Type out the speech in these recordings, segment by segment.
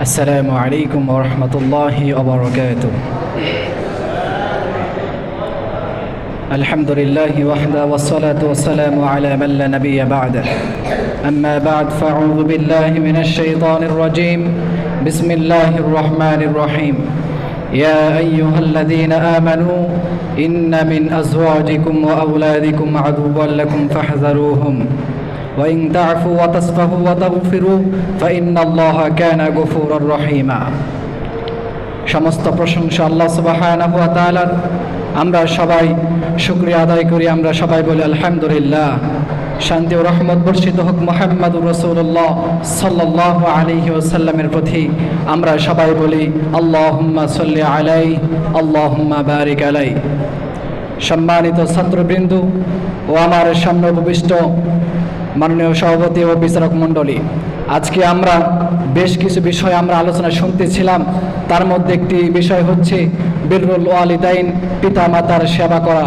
السلام عليكم ورحمة الله وبركاته. الحمد لله وحده والصلاة والسلام على من لا نبي بعده. أما بعد فأعوذ بالله من الشيطان الرجيم. بسم الله الرحمن الرحيم. يا أيها الذين آمنوا إن من أزواجكم وأولادكم عدوا لكم فاحذروهم. وإن تعفوا وتصفحوا وتغفروا فإن الله كان غفورا رحيما সমস্ত প্রশংসা আল্লাহ সুবহানাহু ওয়া তাআলার আমরা সবাই শুকরিয়া আদায় করি আমরা সবাই বলি আলহামদুলিল্লাহ শান্তি ও রহমত বর্ষিত হোক মোহাম্মদুর রসুল্লাহ সাল্লাহ আলাইহি ওসাল্লামের প্রতি আমরা সবাই বলি আল্লাহুম্মা সাল্লি আলাই আল্লাহুম্মা বারিক আলাই সম্মানিত ছাত্রবৃন্দ ও আমার সামনে উপবিষ্ট মাননীয় সভাপতি ও বিচারক মণ্ডলী, আজকে আমরা বেশ কিছু বিষয় আমরা আলোচনা শুনতেছিলাম। তার মধ্যে একটি বিষয় হচ্ছে বিরুল ওয়ালিদাইন পিতা মাতার সেবা করা,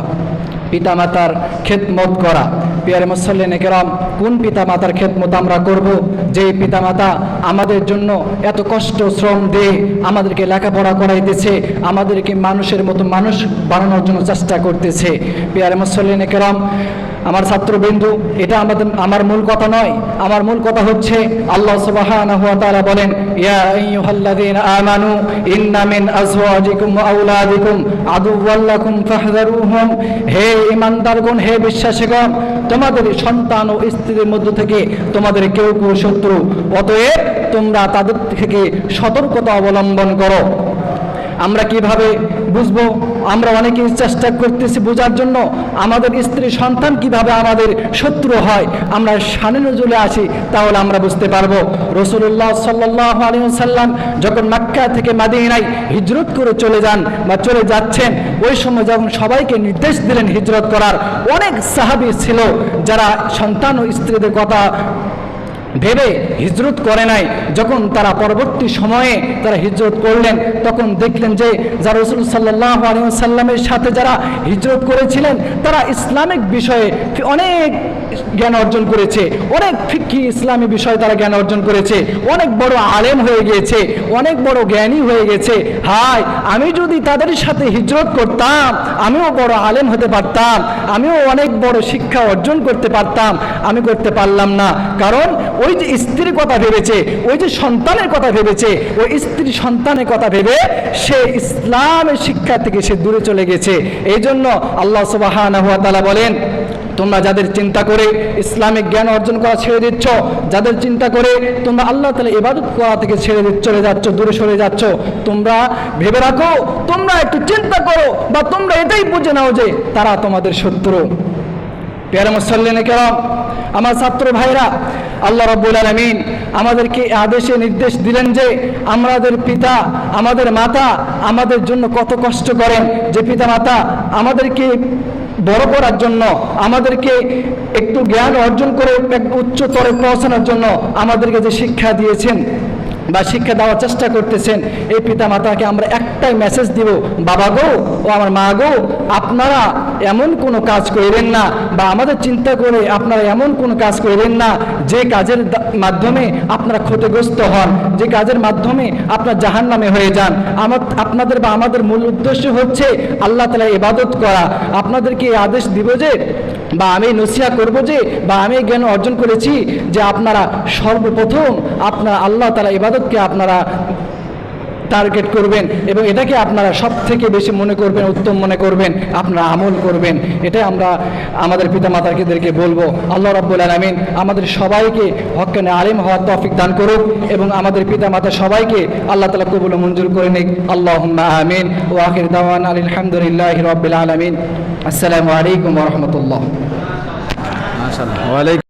পিতামাতার খেদমত করা। পিয়ারে মুসল্লিন কেরাম কোন পিতামাতার খেদমত আমরা করব? যে পিতামাতা আমাদের জন্য এত কষ্ট, শ্রম দিয়ে আমাদেরকে লেখাপড়া করাইতেছে, আমাদেরকে মানুষের মতো মানুষ বানানোর জন্য চেষ্টা করতেছে। পিয়ারে মুসল্লিন কেরাম, আমার ছাত্রবিন্দু, এটা আমাদের, আমার মূল কথা নয়। আমার মূল কথা হচ্ছে, আল্লাহ সুবহানাহু বলেন, ইয়া হে ঈমানদারগণ, হে বিশ্বাসীগণ, তোমাদের সন্তান ও স্ত্রীর মধ্য থেকে তোমাদের কেউ কেউ শত্রু। অতএব তোমরা তাদের থেকে সতর্কতা অবলম্বন করো। আমরা কীভাবে বুঝব? আমরা অনেকেই চেষ্টা করতেছি বোঝার জন্য। আমাদের স্ত্রী সন্তান কীভাবে আমাদের শত্রু হয়? আমরা সানে নজলে আসি তাহলে আমরা বুঝতে পারব। রসুল্লাহ সাল্লাহ সাল্লাম যখন মাক্কা থেকে মাদিনায় হিজরত করে চলে যান বা চলে যাচ্ছেন, ওই সময় যখন সবাইকে নির্দেশ দিলেন হিজরত করার, অনেক সাহাবি ছিল যারা সন্তান ও স্ত্রীদের কথা ভেবে হিজরত করে নাই। যখন তারা পরবর্তী সময়ে তারা হিজরত করলেন, তখন দেখলেন যে যারা রসুল সাল্লাহ সাল্লামের সাথে যারা হিজরত করেছিলেন, তারা ইসলামিক বিষয়ে অনেক জ্ঞান অর্জন করেছে। অনেক ফিক্কি ইসলামী বিষয়ে তারা জ্ঞান অর্জন করেছে। অনেক বড় আলেম হয়ে গিয়েছে। অনেক বড় জ্ঞানী হয়ে গেছে। হাই আমি যদি তাদের সাথে হিজরত করতাম, আমিও বড় আলেম হতে পারতাম, আমিও অনেক বড় শিক্ষা অর্জন করতে পারতাম, আমি করতে পারলাম না। কারণ ওই যে স্ত্রীর কথা ভেবেছে, ওই যে সন্তানের কথা ভেবেছে, ওই স্ত্রী সন্তানের কথা ভেবে সে ইসলামের শিক্ষা থেকে সে দূরে চলে গেছে। এই জন্য আল্লাহ সুবাহ বলেন, তোমরা যাদের চিন্তা করে ইসলামিক জ্ঞান অর্জন করা ছেড়ে দিচ্ছ, যাদের চিন্তা করে তোমরা আল্লাহ তালা ইবাদত করা থেকে ছেড়ে চলে যাচ্ছ, দূরে সরে যাচ্ছ, তোমরা ভেবে রাখো, তোমরা একটু চিন্তা করো বা তোমরা এটাই বুঝে নাও যে তারা তোমাদের শত্রু। পেয়ারা মুসল্লিনে কেরম, আমার ছাত্র ভাইরা আল্লাহ রব্বুল আলমিন আমাদেরকে আদেশে নির্দেশ দিলেন যে আমাদের পিতা, আমাদের মাতা আমাদের জন্য কত কষ্ট করেন। যে পিতা মাতা আমাদেরকে বড় করার জন্য, আমাদেরকে একটু জ্ঞান অর্জন করে, উচ্চতরে পৌঁছানোর জন্য আমাদেরকে যে শিক্ষা দিয়েছেন বা শিক্ষা দেওয়ার চেষ্টা করতেছেন, এই পিতা মাতাকে আমরা একটাই মেসেজ দিব, বাবা গো, ও আমার মা গো, আপনারা এমন কোনো কাজ করিলেন না বা আমাদের চিন্তা করে আপনারা এমন কোনো কাজ করিলেন না যে কাজের মাধ্যমে আপনারা ক্ষতিগ্রস্ত হন, যে কাজের মাধ্যমে আপনার জাহান নামে হয়ে যান। আমার, আপনাদের বা আমাদের মূল উদ্দেশ্য হচ্ছে আল্লাহ তালা ইবাদত করা। আপনাদেরকে এই আদেশ দিব যে বা আমি নসিয়া করব যে, বা আমি জ্ঞান অর্জন করেছি যে আপনারা সর্বপ্রথম আপনারা আল্লাহ তালা ইবাদতকে আপনারা টার্গেট করবেন এবং এটাকে আপনারা সব থেকে বেশি মনে করবেন, উত্তম মনে করবেন, আপনারা আমল করবেন। এটাই আমরা আমাদের পিতা মাতাকেদেরকে বলব। আল্লাহ রব্বুল আলমিন আমাদের সবাইকে হকানে আলিম হওয়ার তফিক দান করুক এবং আমাদের পিতা মাতা সবাইকে আল্লাহ তালা কবুল মঞ্জুর করে নিক। আল্লাহ আমিন। ও আখির দাওয়ান আলহামদুলিল্লাহ রবিল আলমিন। আসসালামু আলাইকুম রহমতুল্লাহ। ওয়ালাইকুম